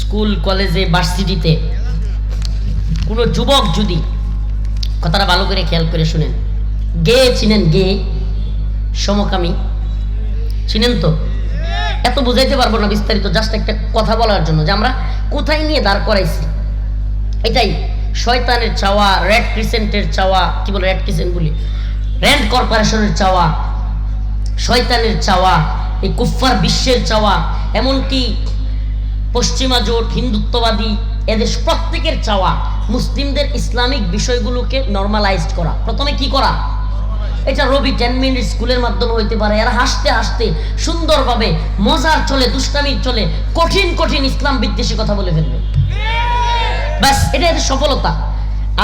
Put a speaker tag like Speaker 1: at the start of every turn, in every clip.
Speaker 1: School, কলেজে, ভার্সিটিতে। কোনো যুবক যদি কথাটা ভালো করে খেয়াল করে শুনেন। গে চিনেন, গে। সমকামী। চিনেন তো? এত বুঝাইতে পারব না বিস্তারিত জাস্ট একটা কথা বলার জন্য যে আমরা কোথায় নিয়ে দাঁড় করাইছি। এটাই, শয়তানের চাওয়া রেড ক্রিসেন্টের চাওয়া, কি বলে রেড ক্রিসেন্ট বলি? র্যান্ড কর্পোরেশনের চাওয়া, শয়তানের চাওয়া, এই কুফফার বিশ্বের চাওয়া, এমনকি পশ্চিমা জোট, হিন্দুত্ববাদী এদের প্রত্যেকের চাওয়া মুসলিমদের ইসলামিক বিষয়গুলোকে নর্মালাইজড করা। প্রথমে কি করা? এটা রবি টেন মিনিট স্কুলের মাধ্যমে হইতে পারে। এরা হাসতে হাসতে সুন্দরভাবে মজার চলে, দুষ্টামির চলে, কঠিন কঠিন ইসলাম বিদ্বেষী কথা বলে ফেলবে। ব্যাস, এটা এদের সফলতা।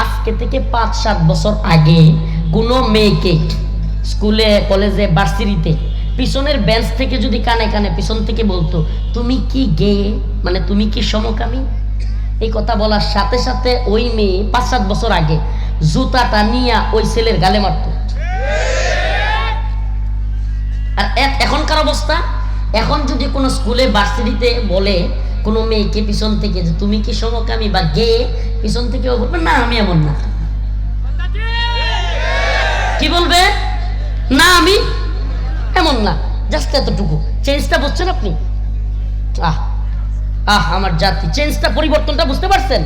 Speaker 1: আজকে থেকে পাঁচ, সাত বছর আগে কোনো মেয়েকে স্কুলে, কলেজে ভার্সিটিতে পিছনের বেঞ্চ থেকে যদি কানে কানে, পিছন থেকে বলতো, তুমি কি গে মানে তুমি কি সমকামী? এই কথা বলার সাথে সাথে ওই মেয়ে পাঁচ সাত বছর আগে জুতাটা নিয়ে ওই ছেলের গালে মারতো। আর এখনকার অবস্থা? এখন যদি কোনো স্কুলে ভার্সিটিতে বলে কোনো মেয়েকে পিছন থেকে যে তুমি কি সমকামী বা গে, পিছন থেকে ও বলবে, না, আমি এমন না। কি বলবে? না, আমি এমন না। জাস্ট এতটুকু। চেঞ্জটা বুঝছেন আপনি? আহ। আহ, আমার জাতি। চেঞ্জটা পরিবর্তনটা বুঝতে পারছেন?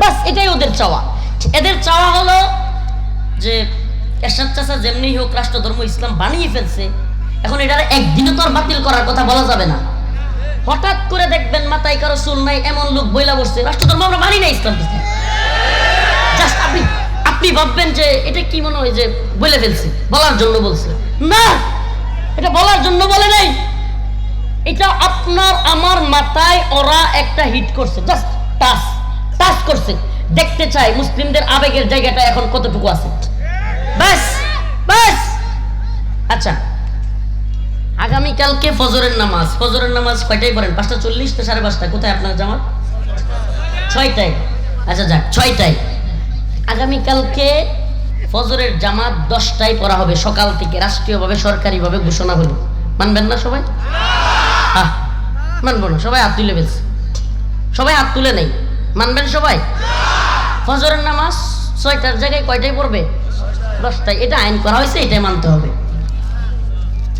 Speaker 1: বাস, এটাই ওদের চাওয়া। এদের চাওয়া হলো যে এরশাদ চাচা যেমনি হোক রাষ্ট্র ধর্ম ইসলাম বানিয়ে ফেলছে। এখন এটা একদিনে তো আর বাতিল করার কথা বলা যাবে না। হঠাৎ করে দেখবেন মাথায় কারও চুল নাই, এমন লোক বইলা বসছে। রাষ্ট্র ধর্ম আমরা মানি না ইসলাম জাস্ট আপনি আপনি ভাববেন যে এটা কি মনে হয় যে বলে ফেলছে? বলার জন্য বলছে। না, এটা বলার জন্য বলে নাই। এটা আপনার, আমার মাথায় ওরা একটা হিট করছে। জাস্ট টাচ টাচ করছে। দেখতে চাই মুসলিমদের আবেগের জায়গাটা এখন কতটুকু আছে। ব্যাস ব্যাস আচ্ছা আগামীকালকে ফজরের নামাজ। ফজরের নামাজ কয়টায় পড়েন? পাঁচটা চল্লিশ না সাড়ে পাঁচটা? কোথায় আপনার জামাত? ছয়টায়। আচ্ছা যাক, ছয়টায়। আগামীকালকে ফজরের জামাত দশটায় পড়া হবে সকাল থেকে। রাষ্ট্রীয়ভাবে, সরকারিভাবে ঘোষণা হলো। মানবেন না সবাই? মানবো না সবাই হাত তুলে ফেলছে। সবাই হাত তুলে নেই। মানবেন সবাই? ফজরের নামাজ ছয়টার জায়গায় কয়টায় পড়বে? দশটায়। এটা আইন করা হয়েছে, এটাই মানতে হবে।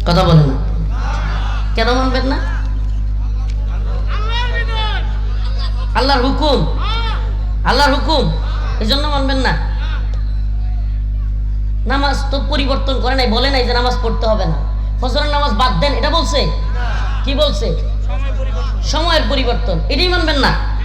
Speaker 1: কথা বলে না। কেন মানবেন না? আল্লাহর হুকুম। আল্লাহর হুকুম। এই জন্য মানবেন না। নামাজ তো পরিবর্তন করে নাই, বলে নাই যে নামাজ পড়তে হবে না। ফজরের নামাজ বাদ দেন, এটা বলছে? কি বলছে? সময়ের পরিবর্তন। এটাই মানবেন না।